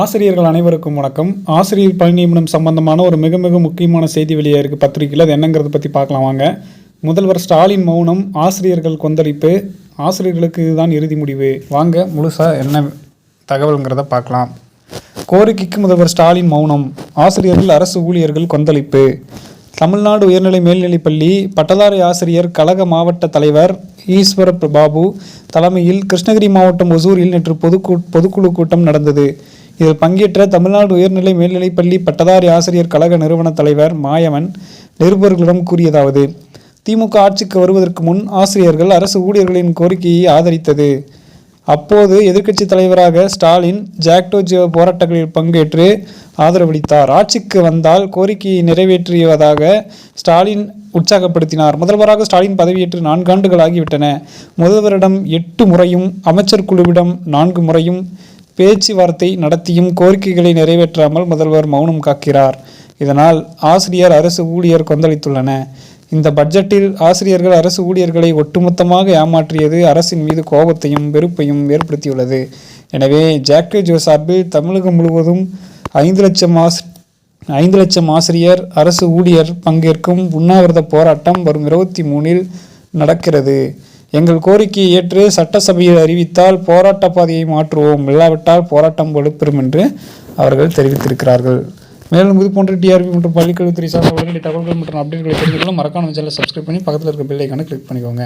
ஆசிரியர்கள் அனைவருக்கும் வணக்கம். ஆசிரியர் பணி நியமனம் சம்பந்தமான ஒரு மிக மிக முக்கியமான செய்தி வெளியே இருக்குது பத்திரிகையில். அது என்னங்கிறத பற்றி பார்க்கலாம் வாங்க. முதல்வர் ஸ்டாலின் மௌனம் ஆசிரியர்கள் கொந்தளிப்பு ஆசிரியர்களுக்கு இதுதான் இறுதி முடிவு. வாங்க முழுசாக என்ன தகவல்ங்கிறத பார்க்கலாம். கோரிக்கைக்கு முதல்வர் ஸ்டாலின் மௌனம் ஆசிரியர்கள் அரசு ஊழியர்கள் கொந்தளிப்பு. தமிழ்நாடு உயர்நிலை மேல்நிலைப்பள்ளி பட்டதாரி ஆசிரியர் கழக மாவட்ட தலைவர் ஈஸ்வர பாபு தலைமையில் கிருஷ்ணகிரி மாவட்டம் ஒசூரில் நேற்று பொதுக்கூ பொதுக்குழு கூட்டம் நடந்தது. இதில் பங்கேற்ற தமிழ்நாடு உயர்நிலை மேல்நிலைப்பள்ளி பட்டதாரி ஆசிரியர் கழக நிறுவன தலைவர் மாயவன் நிருபர்களிடம் கூறியதாவது திமுக ஆட்சிக்கு வருவதற்கு முன் ஆசிரியர்கள் அரசு ஊழியர்களின் கோரிக்கையை ஆதரித்தது. அப்போது எதிர்க்கட்சி தலைவராக ஸ்டாலின் ஜாக்டோ ஜியோ போராட்டங்களில் பங்கேற்று ஆதரவளித்தார். ஆட்சிக்கு வந்தால் கோரிக்கையை நிறைவேற்றியதாக ஸ்டாலின் உற்சாகப்படுத்தினார். முதல்வராக ஸ்டாலின் பதவியேற்று நான்காண்டுகள் ஆகிவிட்டன. முதல்வரிடம் எட்டு முறையும் அமைச்சர் குழுவிடம் நான்கு முறையும் பேச்சுவார்த்தை நடத்தியும் கோரிக்கைகளை நிறைவேற்றாமல் முதல்வர் மௌனம் காக்கிறார். இதனால் ஆசிரியர் அரசு ஊழியர் கொந்தளித்துள்ளன இந்த பட்ஜெட்டில் ஆசிரியர்கள் அரசு ஊழியர்களை ஒட்டுமொத்தமாக ஏமாற்றியது அரசின் மீது கோபத்தையும் வெறுப்பையும் ஏற்படுத்தியுள்ளது. எனவே ஜாக்டே ஜோ சார்பில் தமிழகம் முழுவதும் ஐந்து லட்சம் ஆஸ் ஐந்து லட்சம் ஆசிரியர் அரசு ஊழியர் பங்கேற்கும் உண்ணாவிரத போராட்டம் வரும் இருபத்தி மூணில் நடக்கிறது. எங்கள் கோரிக்கையை ஏற்று சட்டசபையில் அறிவித்தால் போராட்ட பாதையை மாற்றுவோம். இல்லாவிட்டால் போராட்டம் வலுப்பெறும் என்று அவர்கள் தெரிவித்திருக்கிறார்கள். மேலும் இது போன்ற டிஆர்பி மற்றும் பள்ளிக்கல்வித்துறை சார்ந்த உடனடி தகவல்கள் மற்றும் அப்டேட்களை தெரிந்து கொள்ள மறக்காம சேனலை சப்ஸ்கிரைப் பண்ணி பக்கத்தில் இருக்க பெல் ஐக்கானை கிளிக் பண்ணிக்கோங்க.